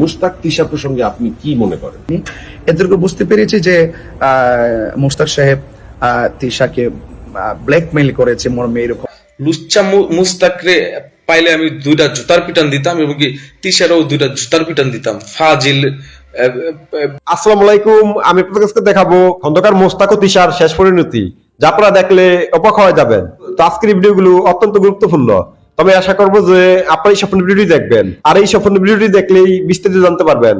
মুস্তাক তিশা প্রসঙ্গে আপনি কি মনে করেন? এদেরকে বুঝতে পেরেছি যে মুস্তাক সাহেব তিশাকে ব্ল্যাকমেইল করেছে মর্মে এরকম। লুচ্চা মুস্তাকরে পাইলে আমি দুইটা জুতার পিটান দিতাম এবং কি তিশারও দুইটা জুতার পিটান দিতাম। ফাজিল আসসালামু আলাইকুম আমি আপনাদের কাছে দেখাবো খন্দকার মোস্তাক ও তিশার শেষ পরিণতি। যা আপনারা দেখলে অবাক হয়ে যাবেন। তো আজকের ভিডিওগুলো অত্যন্ত গুরুত্বপূর্ণ। তবে আশা করব যে আপনারা এই সম্পূর্ণ ভিডিওটি দেখবেন। আর এই সম্পূর্ণ ভিডিওটি দেখলেই বিস্তারিত জানতে পারবেন।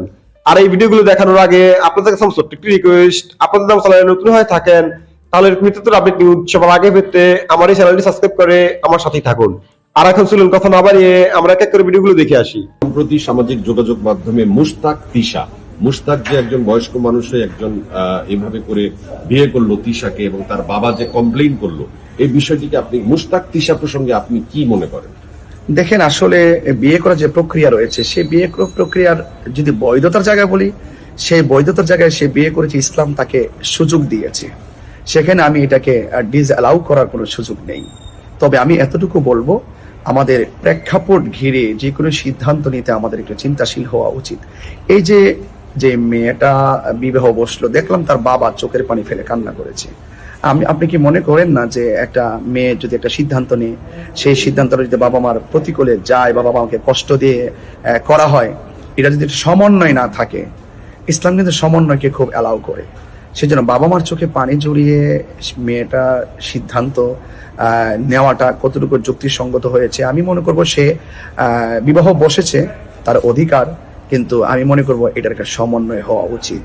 আর এই ভিডিওগুলো দেখানোর আগে আপনাদের কাছে ছোট্ট একটি রিকোয়েস্ট আপনাদের নাম চ্যানেলে নতুন হয়ে থাকেন, তাহলে নিত্য আপডেট নিউজ সবার আগে পেতে আমার এই চ্যানেলটি সাবস্ক্রাইব করে আমার সাথেই থাকুন। আর এখন চলুন কথা না বাড়িয়ে আমরা এক এক করে ভিডিওগুলো দেখে আসি। সম্প্রতি সামাজিক যোগাযোগ মাধ্যমে মুস্তাক তিশা মুস্তাক যে একজন বয়স্ক মানুষ একজন এভাবে করে বিয়ে করল তিশাকে এবং তার বাবা যে কমপ্লেইন করল এই বিষয়টিকে আপনি মুস্তাক তিশা প্রসঙ্গে আপনি কি মনে করেন? দেখেন, আসলে বিয়ে করার যে প্রক্রিয়া রয়েছে, সেই বিয়ে প্রক্রিয়ার যদি বৈধতার জায়গায় বলি, সেই বৈধতার জায়গায় সে বিয়ে করেছে, ইসলাম তাকে সুযোগ দিয়েছে। সেখানে আমি এটাকে ডিজ অ্যালাউ করার কোনো সুযোগ নেই। তবে আমি এতটুকু বলব, আমাদের প্রেক্ষাপট ঘিরে যে কোনো সিদ্ধান্ত নিতে আমাদের একটু চিন্তাশীল হওয়া উচিত। এই যে যে মেয়েটা বিবাহ বসল, দেখলাম তার বাবা চোখের পানি ফেলে কান্না করেছে। আমি আপনি কি মনে করেন না যে একটা মেয়ে যদি একটা সিদ্ধান্ত নেয়, সেই সিদ্ধান্তটা যদি বাবা মার প্রতিকূলে যায় বাবা মাকে কষ্ট দিয়ে করা হয়, এটা যদি সমন্বয় না থাকে, ইসলাম কিন্তু সমন্বয়কে খুব অ্যালাউ করে। সেজন্য বাবা মার চোখে পানি জড়িয়ে মেয়েটা সিদ্ধান্ত নেওয়াটা কতটুকু যুক্তিসঙ্গত হয়েছে, আমি মনে করব সে বিবাহ বসেছে, তার অধিকার, কিন্তু আমি মনে করব এটার একটা সমন্বয় হওয়া উচিত।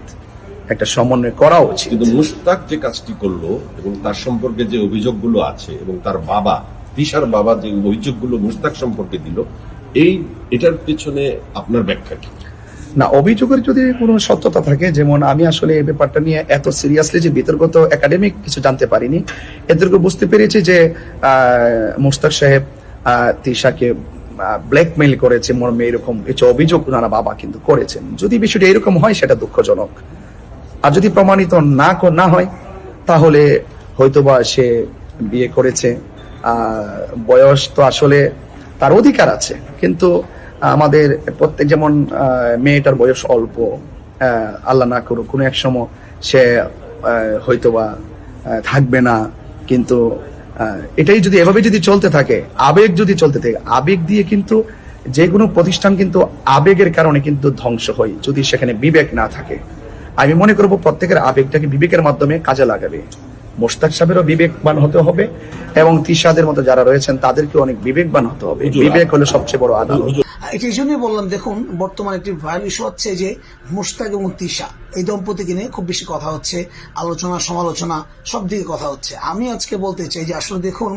একটা সমন্বয় করা উচিত। কিন্তু মুস্তাক যে কাজটি করল এবং তার সম্পর্কে যে অভিযোগগুলো আছে এবং তার বাবা তিশার বাবা যে অভিযোগগুলো মুস্তাক সম্পর্কে দিল এই এটার পেছনে আপনার ব্যাখ্যা কি? না অভিযোগের যদি কোনো সত্যতা থাকে যেমন আমি আসলে এই ব্যাপারটা নিয়ে এত সিরিয়াসলি যে বিতর্কত একাডেমিক কিছু জানতে পারিনি এদেরকে বুঝতে পেরেছি যে আহ, মুস্তাক সাহেব আহ, তিশাকে ব্ল্যাকমেইল করেছে মর্মে এরকম কিছু অভিযোগ ওনারা বাবা কিন্তু করেছেন। যদি বিষয়টা এরকম হয় সেটা দুঃখজনক। আর যদি প্রমাণিত না না হয়, তাহলে হয়তোবা সে বিয়ে করেছে। বয়স তো আসলে তার অধিকার আছে। কিন্তু আমাদের প্রত্যেক যেমন মেয়েটার বয়স অল্প আল্লাহ না করুক, কোনো এক সময় সে হয়তোবা থাকবে না। কিন্তু এটাই যদি এভাবে যদি চলতে থাকে, আবেগ যদি চলতে থাকে, আবেগ দিয়ে কিন্তু যে কোনো প্রতিষ্ঠান কিন্তু আবেগের কারণে কিন্তু ধ্বংস হয়, যদি সেখানে বিবেক না থাকে। আমি মনে করব প্রত্যেকের আবেগটাকে বিবেকের মাধ্যমে কাজে লাগাবে। মোস্তাক সাহেবেরও বিবেকবান হতে হবে এবং তিশাদের মতো যারা রয়েছেন তাদেরকে অনেক বিবেকবান হতে হবে। বিবেক হলো সবচেয়ে বড় আদালত। এটি এই জন্যই বললাম দেখুন বর্তমানে একটি ভয়াল ইস্যু হচ্ছে যে মোস্তাক এবং তিশা। এই দম্পতিকে নিয়ে খুব বেশি কথা হচ্ছে আলোচনা সমালোচনা সব দিকে কথা হচ্ছে আমি আজকে বলতে চাই যে আসলে দেখুন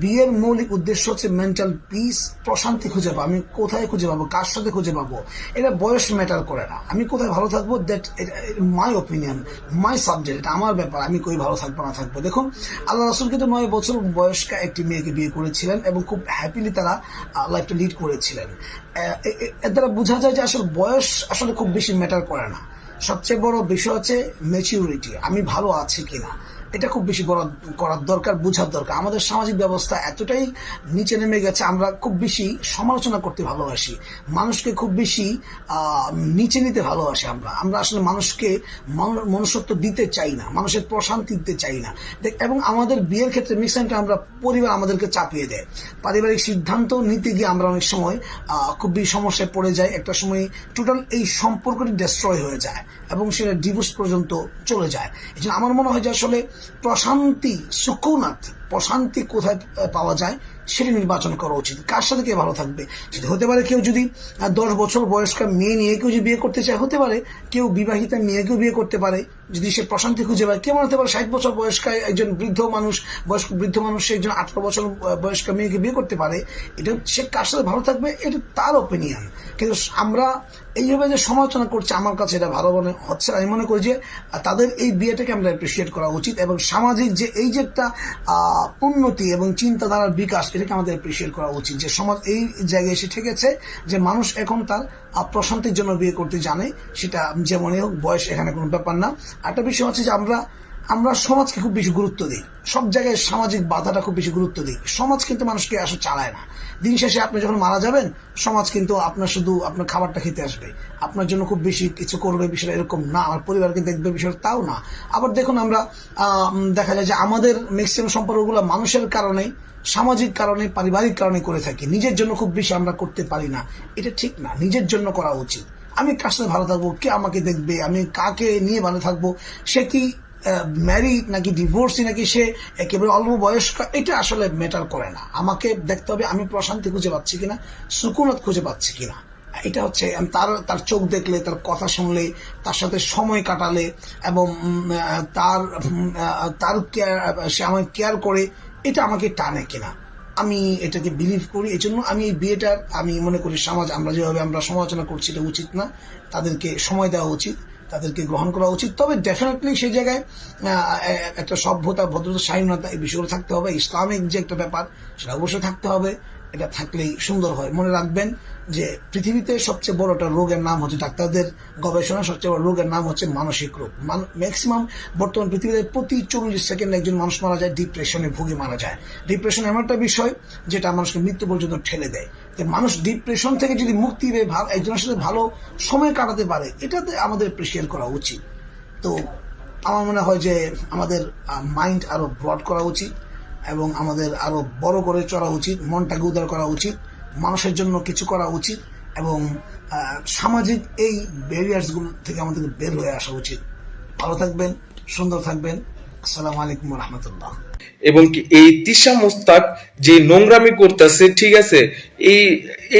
বিয়ের মৌলিক উদ্দেশ্য হচ্ছে মেন্টাল পিস প্রশান্তি খুঁজে পাবো আমি কোথায় খুঁজে পাবো কার সাথে খুঁজে পাবো এটা বয়স ম্যাটার করে না আমি কোথায় ভালো থাকব that my opinion my subject এটা আমার ব্যাপার আমি কই ভালো থাকব না থাকব দেখুন আল্লাহ রসুল কিন্তু নয় বছর বয়স্ক একটি মেয়েকে বিয়ে করেছিলেন এবং খুব হ্যাপিলি তারা লাইফটা লিড করেছিলেন এর দ্বারা বোঝা যায় যে আসলে বয়স আসলে খুব বেশি ম্যাটার করে না সবচেয়ে বড় বিষয় হচ্ছে ম্যাচিউরিটি আমি ভালো আছি কিনা। এটা খুব বেশি করার দরকার, বোঝার দরকার। আমাদের সামাজিক ব্যবস্থা এতটাই নিচে নেমে গেছে, আমরা খুব বেশি সমালোচনা করতে ভালোবাসি। মানুষকে খুব বেশি নিচে নিতে ভালোবাসি আমরা। আমরা আসলে মানুষকে মানু- মনুষ্যত্ব দিতে চাই না, মানুষের প্রশান্তি দিতে চাই না। এবং আমাদের বিয়ের ক্ষেত্রে মিক্সানটা আমরা, পরিবার আমাদেরকে চাপিয়ে দেয়। পারিবারিক সিদ্ধান্ত নিতে গিয়ে আমরা অনেক সময় খুব বেশি সমস্যায় পড়ে যাই। একটা সময় টোটাল এই সম্পর্কটি ডিস্ট্রয় হয়ে যায় এবং সেটা ডিভোর্স পর্যন্ত চলে যায়। এই আমার মনে হয় যে আসলে প্রশান্তি সুকুনাথ প্রশান্তি কোথায় পাওয়া যায় সেটা নির্বাচন করা উচিত। কার সাথে কে ভালো থাকবে? সেটা হতে পারে কেউ যদি দশ বছর বয়স্ক মেয়ে নিয়ে কেউ যদি বিয়ে করতে চায়, হতে পারে। কেউ বিবাহিতা মেয়েকেও বিয়ে করতে পারে। যদি সে প্রশান্তি খুঁজে পায় কেমন হতে পারে ষাট বছর বয়স্ক একজন বৃদ্ধ মানুষ, বয়স্ক বৃদ্ধ মানুষ একজন আঠারো বছর বয়স্ক মেয়েকে বিয়ে করতে পারে। এটা সে কার সাথে ভালো থাকবে? এটা তার ওপিনিয়ন কিন্তু আমরা এইভাবে যে সমালোচনা করছে, আমার কাছে এটা ভালো মনে হচ্ছে আমি মনে করি যে তাদের এই বিয়েটাকে আমরা অ্যাপ্রিসিয়েট করা উচিত এবং সামাজিক যে এই যে একটা উন্নতি এবং চিন্তাধারার বিকাশ, এটাকে আমাদের অ্যাপ্রিসিয়েট করা উচিত। যে সমাজ এই জায়গায় এসে ঠেকেছে যে মানুষ এখন তার প্রশান্তির জন্য বিয়ে করতে জানে, সেটা যেমনই হোক, বয়স এখানে কোনো ব্যাপার না। একটা বিষয় হচ্ছে যে আমরা আমরা সমাজকে খুব বেশি গুরুত্ব দিই। সব জায়গায় সামাজিক বাধাটা খুব বেশি গুরুত্ব দিই। সমাজ কিন্তু মানুষকে আসলে চালায় না। দিন শেষে আপনি যখন মারা যাবেন, সমাজ কিন্তু আপনার শুধু আপনার খাবারটা খেতে আসবে। আপনার জন্য খুব বেশি কিছু করবে, বিষয়টা এরকম না। আমার পরিবারকে দেখবে বিষয়টা তাও না। আবার দেখুন আমরা দেখা যায় যে আমাদের ম্যাক্সিমাম সম্পর্কগুলো মানুষের কারণে সামাজিক কারণে, পারিবারিক কারণে করে থাকি। নিজের জন্য খুব বেশি আমরা করতে পারি না। এটা ঠিক না। নিজের জন্য করা উচিত। আমি কার সাথে ভালো থাকব? কে আমাকে দেখবে? আমি কাকে নিয়ে ভালো থাকব? সে কি ম্যারিড নাকি ডিভোর্সি নাকি সে একেবারে অল্প বয়স্ক এটা আসলে ম্যাটার করে না। আমাকে দেখতে হবে আমি প্রশান্তি খুঁজে পাচ্ছি কিনা সুকুনত খুঁজে পাচ্ছি কিনা। এটা হচ্ছে তার তার চোখ দেখলে, তার কথা শুনলে, তার সাথে সময় কাটালে, এবং তার তার কেয়ার সে আমাকে কেয়ার করে, এটা আমাকে টানে কিনা। আমি এটাকে বিলিভ করি এই জন্য আমি এই বিয়েটার, আমি মনে করি সমাজ, আমরা যেভাবে আমরা সমালোচনা করছি, এটা উচিত না। তাদেরকে সময় দেওয়া উচিত। তাদেরকে গ্রহণ করা উচিত। তবে ডেফিনেটলি সেই জায়গায় একটা সভ্যতা, ভদ্রতা স্বাধীনতা এই বিষয়গুলো থাকতে হবে। ইসলামিক যে একটা ব্যাপার, সেটা অবশ্যই থাকতে হবে। এটা থাকলেই সুন্দর হয়। মনে রাখবেন যে পৃথিবীতে সবচেয়ে বড় একটা রোগের নাম হচ্ছে ডাক্তারদের গবেষণা, সবচেয়ে বড় রোগের নাম হচ্ছে মানসিক রোগ। ম্যাক্সিমাম বর্তমান পৃথিবীতে প্রতি চল্লিশ সেকেন্ড একজন মানুষ মারা যায় ডিপ্রেশনে ভুগে মারা যায়। ডিপ্রেশন এমন একটা বিষয় যেটা মানুষকে মৃত্যু পর্যন্ত ঠেলে দেয়। মানুষ ডিপ্রেশন থেকে যদি মুক্তি পেয়ে ভালো একজনের সাথে ভালো সময় কাটাতে পারে, এটাতে আমাদের এপ্রিসিয়েট করা উচিত। তো আমার মনে হয় যে আমাদের মাইন্ড আরও ব্রড করা উচিত। এবং আমাদের আরও বড় করে চলা উচিত, মনটাকে উদার করা উচিত, মানুষের জন্য কিছু করা উচিত, এবং সামাজিক এই ব্যারিয়ার্সগুলো থেকে আমাদের বের হয়ে আসা উচিত। ভালো থাকবেন, সুন্দর থাকবেন। আসসালামু আলাইকুম রহমতুল্লাহ এবং কি এই তিশা মুস্তাক যে নোংরামি করতেছে, ঠিক আছে, এই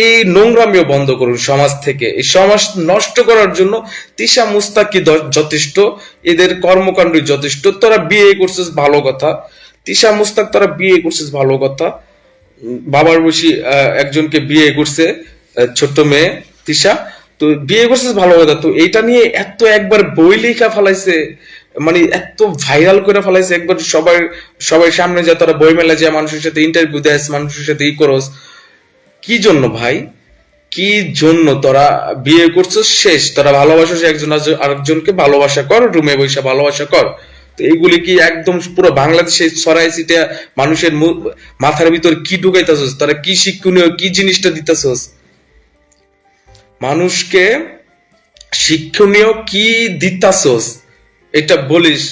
এই নোংরামিও বন্ধ করুন সমাজ থেকে। এই সমাজ নষ্ট করার জন্য তিশা মুস্তাক কি যথেষ্ট, এদের কর্মকাণ্ড যথেষ্ট। তোরা বিয়ে করছিস, ভালো কথা। তিশা মুস্তাক তারা বিয়ে করছে ভালো কথা। বাবার বসি একজনকে বিয়ে করছে ছোট্ট মেয়ে তিশা। তো বিয়ে করছে ভালো কথা। তো এইটা নিয়ে এত একবার বই লেখা ফেলাইছে মানে এত ভাইরাল করে ফেলাইছে। একবার সবাই সবাই সামনে যা তারা বই মেলা যায়, মানুষের সাথে ইন্টারভিউ দেয়, মানুষের সাথে ই করস। কি জন্য ভাই? কি জন্য তোরা বিয়ে করছ? শেষ। তোরা ভালোবাসিস একজন আরেকজনকে ভালোবাসা কর, রুমে বসে ভালোবাসা কর। এইগুলি কি একদম পুরো বাংলাদেশে ছড়াই ছিটে মানুষের মাথার ভিতর কি ঢুকাইতেছস? তারা কি শিক্ষণীয়, কি জিনিসটা দিতেছস? মানুষকে শিক্ষণীয় কি দিতাছস? এটা বলিস।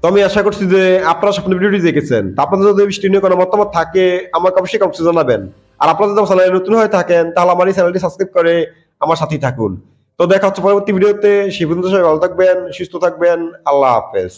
তো আমি আশা করছি যে আপনারা স্বপ্ন ভিডিওটি দেখেছেন। আপনাদের যদি বিষয়টি নিয়ে কোনো মতামত থাকে, আমাকে অবশ্যই কমেন্টে জানাবেন। আর আপনারা যদি আমার চ্যানেলে নতুন হয়ে থাকেন, তাহলে আমার এই চ্যানেলটি সাবস্ক্রাইব করে আমার সাথেই থাকুন। তো দেখা হচ্ছে পরবর্তী ভিডিওতে। সেই পর্যন্ত সবাই ভালো থাকবেন, সুস্থ থাকবেন। আল্লাহ হাফেজ।